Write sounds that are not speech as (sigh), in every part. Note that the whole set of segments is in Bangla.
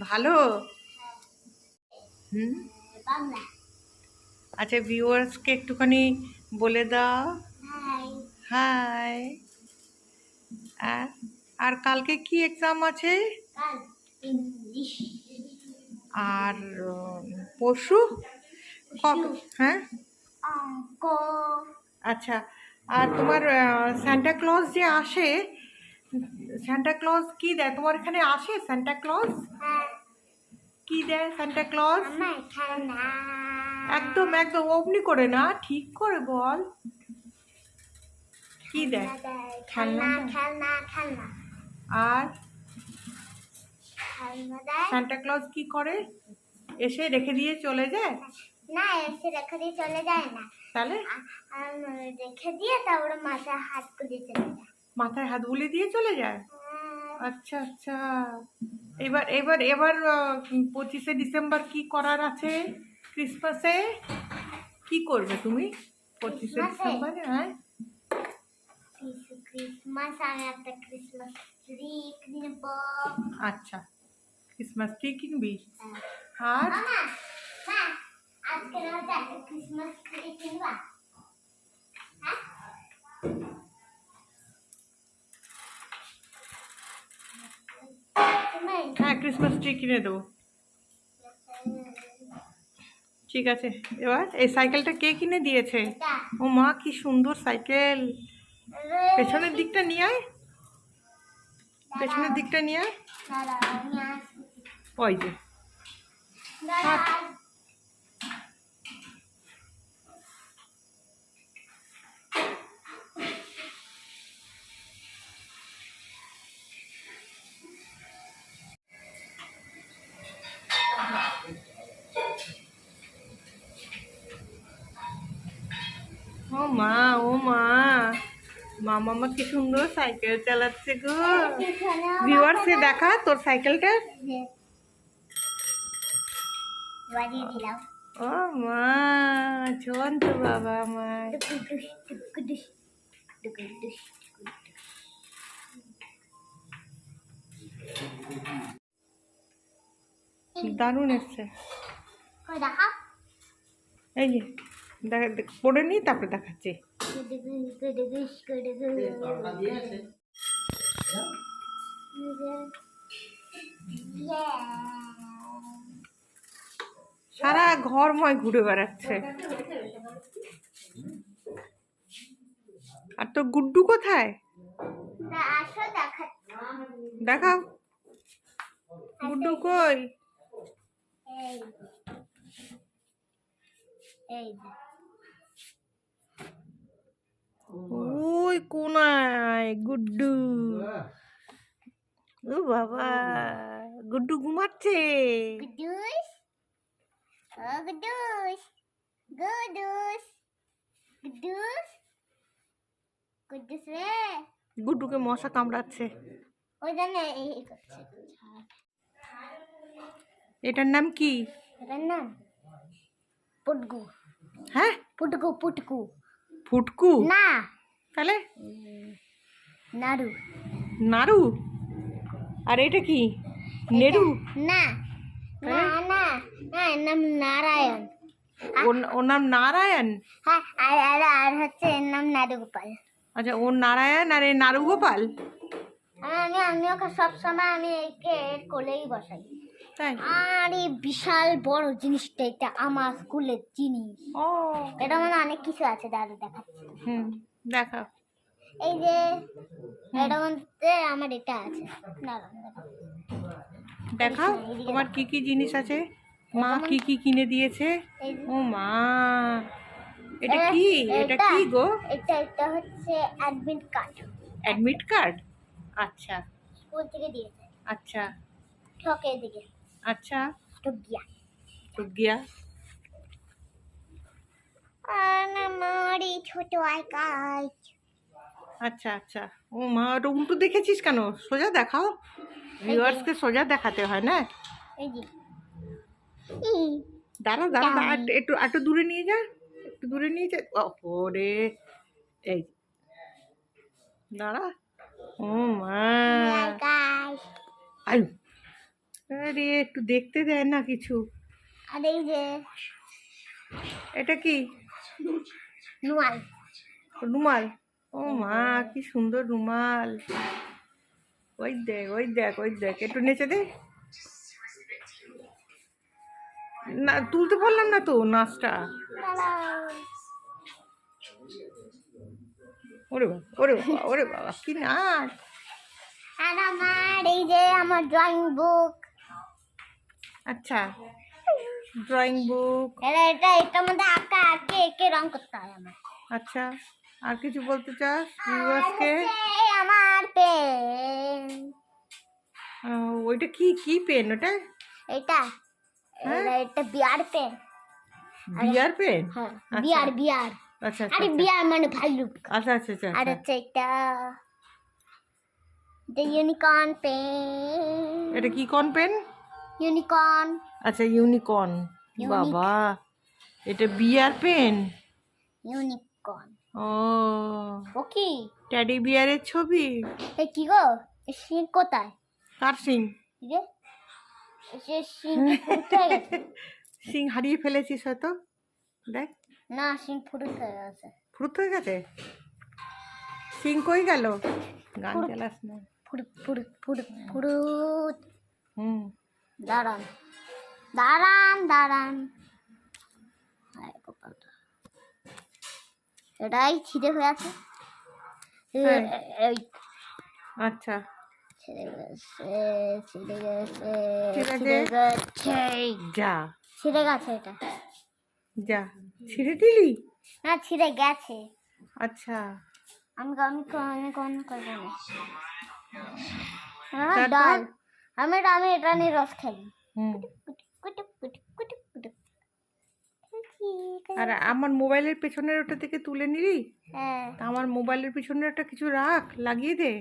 ভালো? হুম? আচ্ছা ভিউয়ার্সকে একটুখানি বলে দাও। হাই হাই আর কালকে কি এক্সাম আছে? আর পরশু? হ্যাঁ? আচ্ছা আর তোমার স্যান্টা ক্লজ যে আসে স্যান্টা ক্লজ কি দেয়? তোমার এখানে আসে স্যান্টা ক্লজ হ্যাঁ কি দেয়? স্যান্টা ক্লজ একদম একদম অমনি করে না ঠিক করে বল। কি দেয়? খেলনা? খেলনা? খেলনা আর? স্যান্টা ক্লজ কি করে? এসে রেখে দিয়ে চলে যায়? না এসে রেখে দিয়ে চলে যায় না। তাহলে? রেখে দিয়ে তারপরে মাথায় হাত করে চলে যায়। মাথায় হাত বুলি দিয়ে চলে যায়? হ্যাঁ, আচ্ছা আচ্ছা। এবার এবার এবার পঁচিশে ডিসেম্বর কি করার আছে ক্রিসমাসে? কি করবে তুমি পঁচিশে? ডিসেম্বরে? হ্যাঁ। ক্রিসমাস আমি একটা ক্রিসমাস ট্রি কিনব। আচ্ছা ক্রিসমাস ট্রি কিনবি? হ্যাঁ। আর? আজকে রাতে একটা ক্রিসমাস ট্রি কিনবা? ক্রিসমাস ট্রি কিনে দেবো। ঠিক আছে এবার এই সাইকেলটা কে কিনে দিয়েছে? ও মা কি সুন্দর সাইকেল। পেছনের দিকটা নিয়ে আয়। পেছনের দিকটা নিয়ে আয়। ওই যে। মামা কি সুন্দর সাইকেল চালাচ্ছে গো। ভিউয়ার্সে দেখা তোর সাইকেলটা? ও মা চন তো বাবা আমার টুকুডুস দারুণ এসছে। এই যে দেখা পড়ে নি তারপরে দেখাচ্ছি। সারা ঘরময় ঘুরে বেড়াচ্ছে। আর তোর গুড্ডু কোথায়? দেখাও। গুড্ডু কই? এই। ওই কোনায় গুড্ডু। ও বাবা গুড্ডু ঘুমাচ্ছে। গুডুস ও গুডুস গুডুস গুডুস গুডুস রে। গুড্ডুকে মশা কামড়াচ্ছে। ওই এই করছে। এটার নাম কি? এটার নাম পুটকু। হ্যাঁ? পুটকু পুটকু। ফুটকু? না। তাহলে? নাড়ু। নাড়ু? আর এটা কি? নেড়ু? না। না না এর নাম নারায়ণ। ওর- নাম নারায়ণ? হ্যাঁ আর আর আর হচ্ছে এর নাম নাড়ু গোপাল আচ্ছা ওর নারায়ণ আর এই নাড়ু গোপাল আমি আমি ওকে সবসময় আমি একে এর কোলেই বসাই। তাই? আর বিশাল বড় জিনিসটা এটা আমার স্কুলের জিনিস। ও। এটা মানে অনেক কিছু আছে দাদু দেখাচ্ছি। হুম দেখা এই যে এটা মধ্যে আমার এটা আছে। দাঁড়ান, দেখাও। দেখাও তোমার কি কি জিনিস আছে? মা কি কি কিনে দিয়েছে? ও মা এটা কি? এটা কি গো? এটা এটা হচ্ছে অ্যাডমিট কার্ড অ্যাডমিট কার্ড আচ্ছা। স্কুল থেকে দিয়েছে। আচ্ছা। ঠকে দিকে। আচ্ছা। তো গিয়া আর আমার এই ছোট আচ্ছা আচ্ছা। ও মা ওটা উল্টো দেখেছিস কেন? সোজা দেখাও। ভিউয়ার্সকে সোজা দেখাতে হয় না? দাঁড়া দাঁড়া দাঁড়া, একটু- একটু দূরে নিয়ে যা একটু দূরে নিয়ে যা। ওরে এই দাঁড়া। ও মা। আয়ু। আরে একটু দেখতে দেয় না কিছু। আর এই যে এটা কি? নুয়াল রুমাল? ও মা কি সুন্দর রুমাল। ওই দেখ ওই দেখ ওই দেখ একটু নেচে দে। না তুলতে পারলাম না তো নাচটা। ওরে বাবা ওরে বাবা ওরে বাবা কি নাচ। আর আমার এই যে আমার ড্রয়িং বুক আচ্ছা ড্রয়িং বুক এটা এটা এটার মধ্যে আঁকা আঁকে এঁকে রং করতে হয় আমার। আচ্ছা আর কিছু বলতে চাস ভিউয়ার্সকে আমার পেন ওইটা কি কি পেন ওটা? এটা হ্যাঁ? এটা- বিয়ার পেন বিয়ার পেন হ্যাঁ আচ্ছা। বিয়ার বিয়ার। আচ্ছা আচ্ছা আরে আচ্ছা। বিয়ার মানে ভাল্লুক আচ্ছা আচ্ছা আচ্ছা আর আচ্ছা। হচ্ছে এটা দ্য ইউনিকর্ন পেন এটা কি কোন পেন ইউনিকর্ন আচ্ছা ইউনিকর্ন. বাবা এটা বিয়ার পেন? ইউনিকর্ন ও। ও কি? ট্যাডি বিয়ারের ছবি? এ কি গো? এ সিং কোথায়? কার সিং? রে সে সিং কি ফুরুত হয়ে গেছে? (laughs) সিং হারিয়ে ফেলেছিস হয়তো? দেখ। না সিং ফুরুত হয়ে গেছে। ফুরুত হয়ে গেছে? সিং কই গেল? গান চালাস না। ফুরুত ফুরুত ফুরুত ফুরুত হুম। দাঁড়ান। দাঁড়ান দাঁড়ান। এটাই ছিঁড়ে হয়ে আছে। হ্যাঁ। এই। আচ্ছা। ছিঁড়ে গেছে ছিঁড়ে গেছে ছিঁড়ে গেছে। যা। ছিঁড়ে গেছে এটা। যা। ছিঁড়ে দিলি? না ছিঁড়ে গেছে। আচ্ছা। আমি আমি আমি কোন করব না। ডাল। আমি আমি এটা নিয়ে রস খাই। আর আমার মোবাইলের পেছনের ওটা থেকে তুলে নিলি? হ্যাঁ। তা আমার মোবাইলের পিছনে একটা কিছু রাখ লাগিয়ে দে।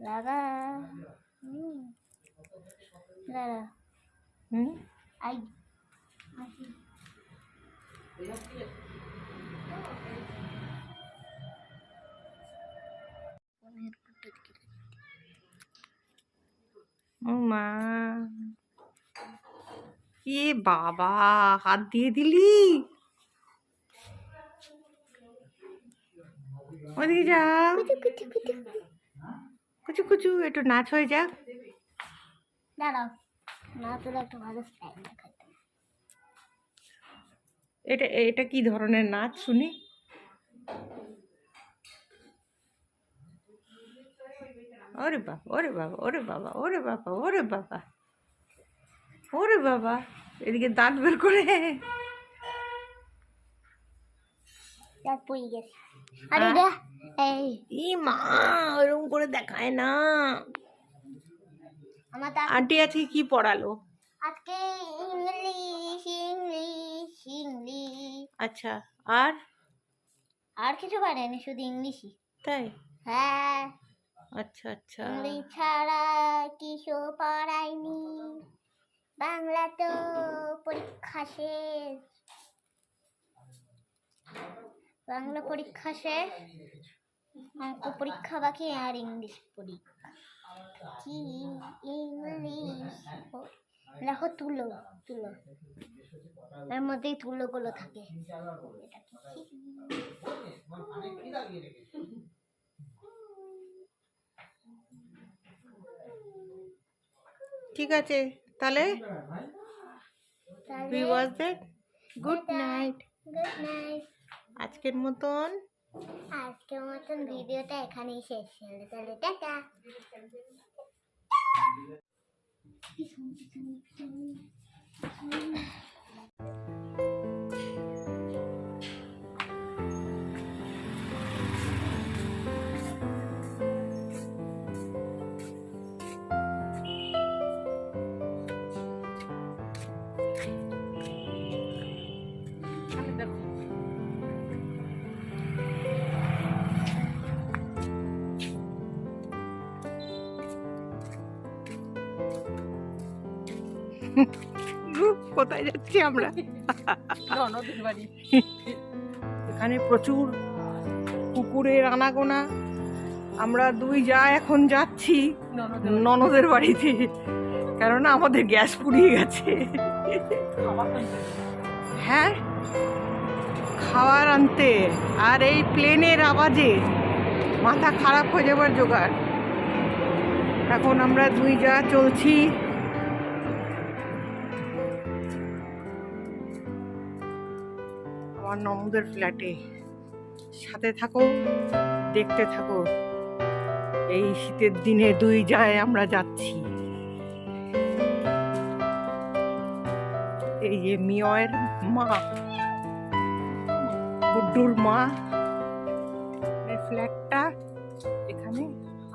লাগা। দাঁড়া। হুম। আই। ও মা এ বাবা হাত দিয়ে দিলি? ওদিকে যা। কুচু কুচু একটু নাচ হয়ে যাক। দাঁড়াও একটু ভালো এটা এটা কি ধরনের নাচ শুনি? ওরে বাবা ওরে বাবা ওরে বাবা ওরে বাবা ওরে বাবা ওরে বাবা এদিকে দাঁত বের করে ওরকম করে দেখায় না আমার দাঁত আন্টি আজকে কি পড়ালো আজকে ইংলিশ ইংলিশ ইংলিশ আচ্ছা আর আর কিছু পারেনি শুধু ইংলিশই তাই হ্যাঁ আচ্ছা আচ্ছা। ইংলিশ ছাড়া কিছু পড়ায়নি। বাংলা তো পরীক্ষা শেষ। বাংলা পরীক্ষা শেষ? অঙ্ক পরীক্ষা বাকি আর ইংলিশ পরীক্ষা। কি ইংলিশ দেখো তুলো তুলো। এর মধ্যেই তুলোগুলো থাকে। (laughs) ঠিক আছে তাহলে গুড নাইট গুড নাইট আজকের মতন আজকের মতন ভিডিওটা এখানেই শেষ হলো তাহলে টাটা। উহ, কোথায় যাচ্ছি আমরা? এখানে প্রচুর কুকুরের আনাগোনা। আমরা দুই যা এখন যাচ্ছি ননদের বাড়িতে। কেননা আমাদের গ্যাস ফুরিয়ে গেছে। হ্যাঁ? খাওয়ার আনতে। আর এই প্লেনের আওয়াজে মাথা খারাপ হয়ে যাবার জোগাড়। এখন আমরা দুই যা চলছি। আমার নমদের ফ্ল্যাটে। সাথে থাকো, দেখতে থাকো। এই শীতের দিনে দুই যায় আমরা যাচ্ছি। এই যে মিয়য়ের মা গুড্ডুর মা ফ্ল্যাটটা এখানে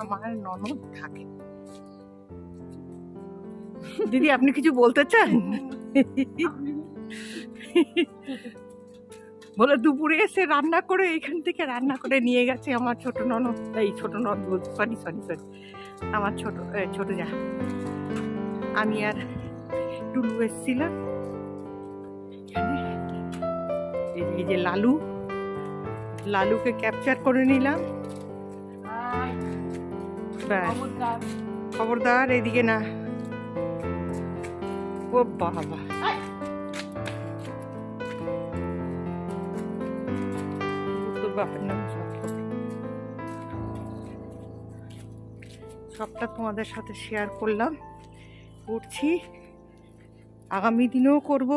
আমার ননদ থাকে। দিদি, আপনি কিছু বলতে চান? বলে দুপুরে এসে রান্না করে এখান থেকে রান্না করে নিয়ে গেছে আমার ছোট ননদ। এই ছোট ননদ বলছি সরি সরি সরি আমার ছোট ছোট যা। আমি আর টুলু এসেছিলাম। এই যে- এই যে লালু লালুকে ক্যাপচার করে নিলাম। ব্যাস খবরদার এদিকে না। ও বাবা। বাপের নাম সবটা তোমাদের সাথে শেয়ার করলাম। করছি। আগামী দিনেও করব।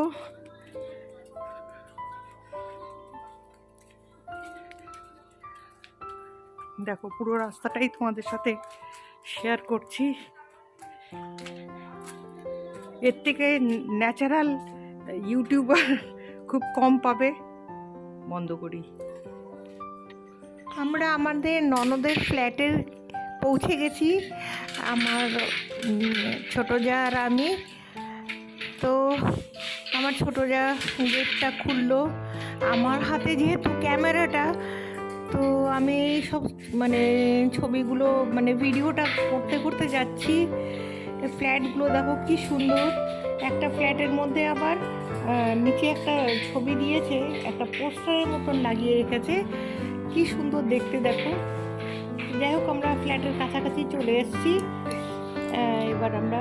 দেখো, পুরো রাস্তাটাই তোমাদের সাথে শেয়ার করছি। এর থেকে ন্যাচারাল ইউটিউবার খুব কম পাবে। বন্ধ করি। আমরা আমাদের ননদের ফ্ল্যাটে পৌঁছে গেছি। আমার ছোট যা আর আমি। তো আমার ছোট যা গেটটা খুললো। আমার হাতে যেহেতু ক্যামেরাটা, তো আমি সব মানে ছবিগুলো মানে ভিডিওটা করতে করতে যাচ্ছি। ফ্ল্যাটগুলো দেখো কি সুন্দর। একটা ফ্ল্যাটের মধ্যে আবার নিচে একটা ছবি দিয়েছে, একটা পোস্টারের মতন লাগিয়ে রেখেছে। কি সুন্দর দেখতে দেখো। যাই হোক আমরা ফ্ল্যাটের কাছাকাছি চলে এসেছি। এবার আমরা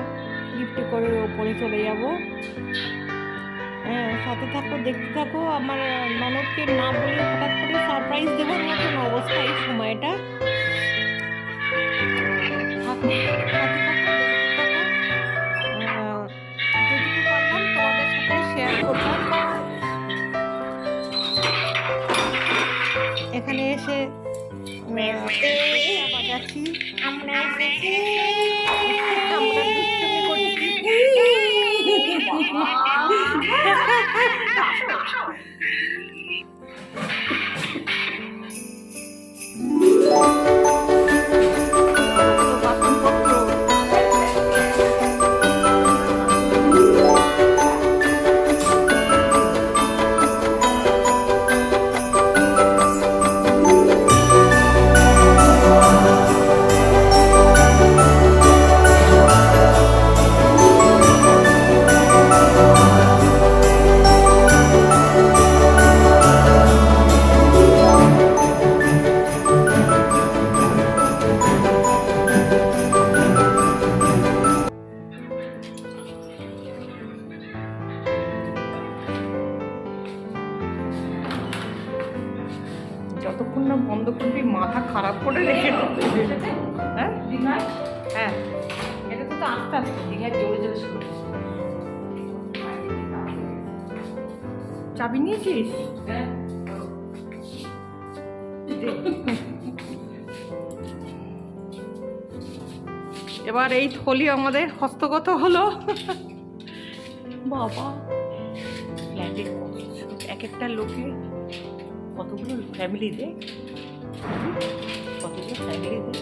লিফটে করে ওপরে চলে যাব। হ্যাঁ সাথে থাকো দেখতে থাকো। আমার ননদকে না বলে হঠাৎ করে সারপ্রাইজ দেওয়ার মতন অবস্থা এই সময়টা। থাকো, এসে বাজাচ্ছি আমরা নিয়েছিস হ্যাঁ। এবার এই থলি আমাদের হস্তগত হলো। বাবা ফ্ল্যাটে এক একটা লোকে কতগুলো ফ্যামিলি দে কতগুলো ফ্যামিলি দে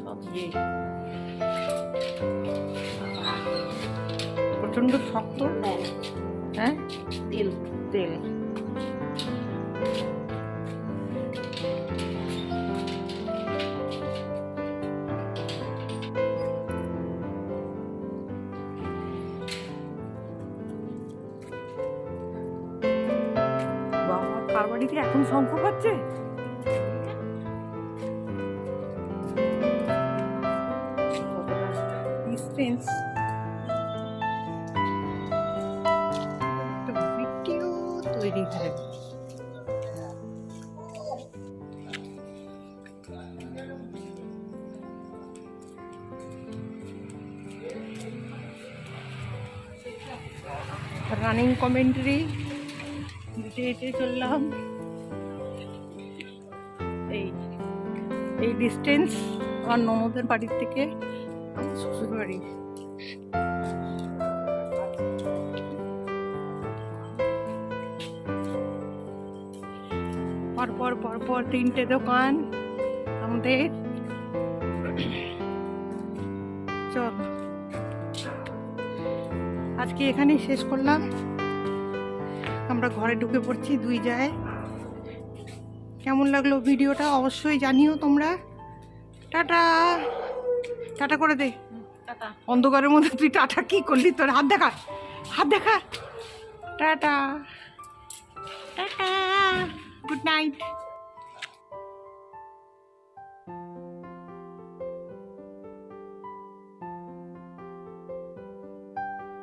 সব ইয়ে প্রচণ্ড শক্ত। হ্যাঁ? তেল। তেল। বাড়িতে এখন শঙ্খ পাচ্ছে তৈরি রানিং কমেন্ট্রি হেঁটে হেঁটে চললাম। এই ডিস্টেন্স আমার ননদের বাড়ির থেকে আমার শ্বশুর বাড়ি পরপর পরপর তিনটে দোকান আমাদের। চল। আজকে এখানেই শেষ করলাম। আমরা ঘরে ঢুকে পড়ছি দুই যায় কেমন লাগল ভিডিওটা অবশ্যই জানিও তোমরা। টাটা। টাটা করে দে। অন্ধকারের মধ্যে তুই টাটা কি করলি? তোর হাত দেখা। হাত দেখা। টাটা। টাটা। Good night.